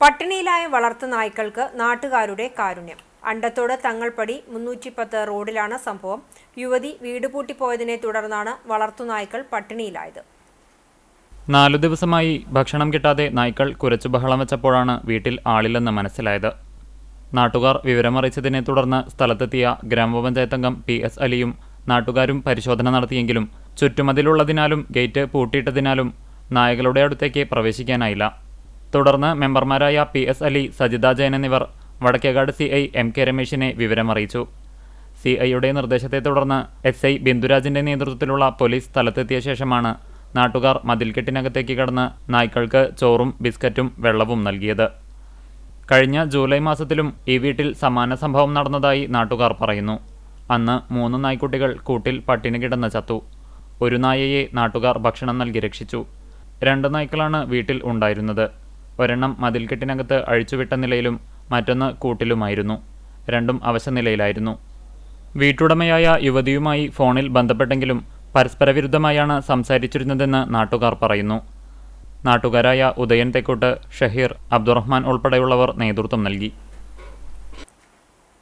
പട്ടിണിയിലായ വളർത്തു നായ്ക്കൾക്ക് നാട്ടുകാരുടെ കാരുണ്യം. അണ്ടത്തോട് തങ്ങൾപ്പടി മുന്നൂറ്റിപ്പത്ത് റോഡിലാണ് സംഭവം. യുവതി വീട് പൂട്ടിപ്പോയതിനെ തുടർന്നാണ് വളർത്തുനായ്ക്കൾ പട്ടിണിയിലായത്. നാലു ദിവസമായി ഭക്ഷണം കിട്ടാതെ നായ്ക്കൾ കുരച്ചു ബഹളം വെച്ചപ്പോഴാണ് വീട്ടിൽ ആളില്ലെന്ന് മനസ്സിലായത്. നാട്ടുകാർ വിവരമറിയിച്ചതിനെ തുടർന്ന് സ്ഥലത്തെത്തിയ ഗ്രാമപഞ്ചായത്ത് അംഗം പി എസ് അലിയും നാട്ടുകാരും പരിശോധന നടത്തിയെങ്കിലും ചുറ്റുമതിലുള്ളതിനാലും ഗേറ്റ് പൂട്ടിയിട്ടതിനാലും നായകളുടെ അടുത്തേക്ക് പ്രവേശിക്കാനായില്ല. തുടർന്ന് മെമ്പർമാരായ പി എസ് അലി സജിത ജയൻ എന്നിവർ Vadakkekad C I M K രമേശിനെ വിവരമറിയിച്ചു. സി ഐയുടെ നിർദ്ദേശത്തെ തുടർന്ന് എസ് ഐ ബിന്ദുരാജിന്റെ നേതൃത്വത്തിലുള്ള പോലീസ് സ്ഥലത്തെത്തിയ ശേഷമാണ് നാട്ടുകാർ മതിൽക്കെട്ടിനകത്തേക്ക് കടന്ന് നായ്ക്കൾക്ക് ചോറും ബിസ്ക്കറ്റും വെള്ളവും നൽകിയത്. കഴിഞ്ഞ ജൂലൈ മാസത്തിലും ഈ വീട്ടിൽ സമാന സംഭവം നടന്നതായി നാട്ടുകാർ പറയുന്നു. അന്ന് മൂന്ന് നായ്ക്കുട്ടികൾ കൂട്ടിൽ പട്ടിണി കിടന്ന് ചത്തു. ഒരു നായയെ നാട്ടുകാർ ഭക്ഷണം നൽകി രക്ഷിച്ചു. രണ്ട് നായ്ക്കളാണ് വീട്ടിൽ ഉണ്ടായിരുന്നത്. ഒരെണ്ണം മതിൽക്കെട്ടിനകത്ത് അഴിച്ചുവിട്ട നിലയിലും മറ്റൊന്ന് കൂട്ടിലുമായിരുന്നു. രണ്ടും അവശനിലയിലായിരുന്നു വീട്ടുടമയായ യുവതിയുമായി ഫോണിൽ ബന്ധപ്പെട്ടെങ്കിലും പരസ്പരവിരുദ്ധമായാണ് സംസാരിച്ചിരുന്നതെന്ന് നാട്ടുകാർ പറയുന്നു. നാട്ടുകാരായ ഉദയൻ തെക്കോട്ട് ഷഹീർ അബ്ദുറഹ്മാൻ ഉൾപ്പെടെയുള്ളവർ നേതൃത്വം നൽകി.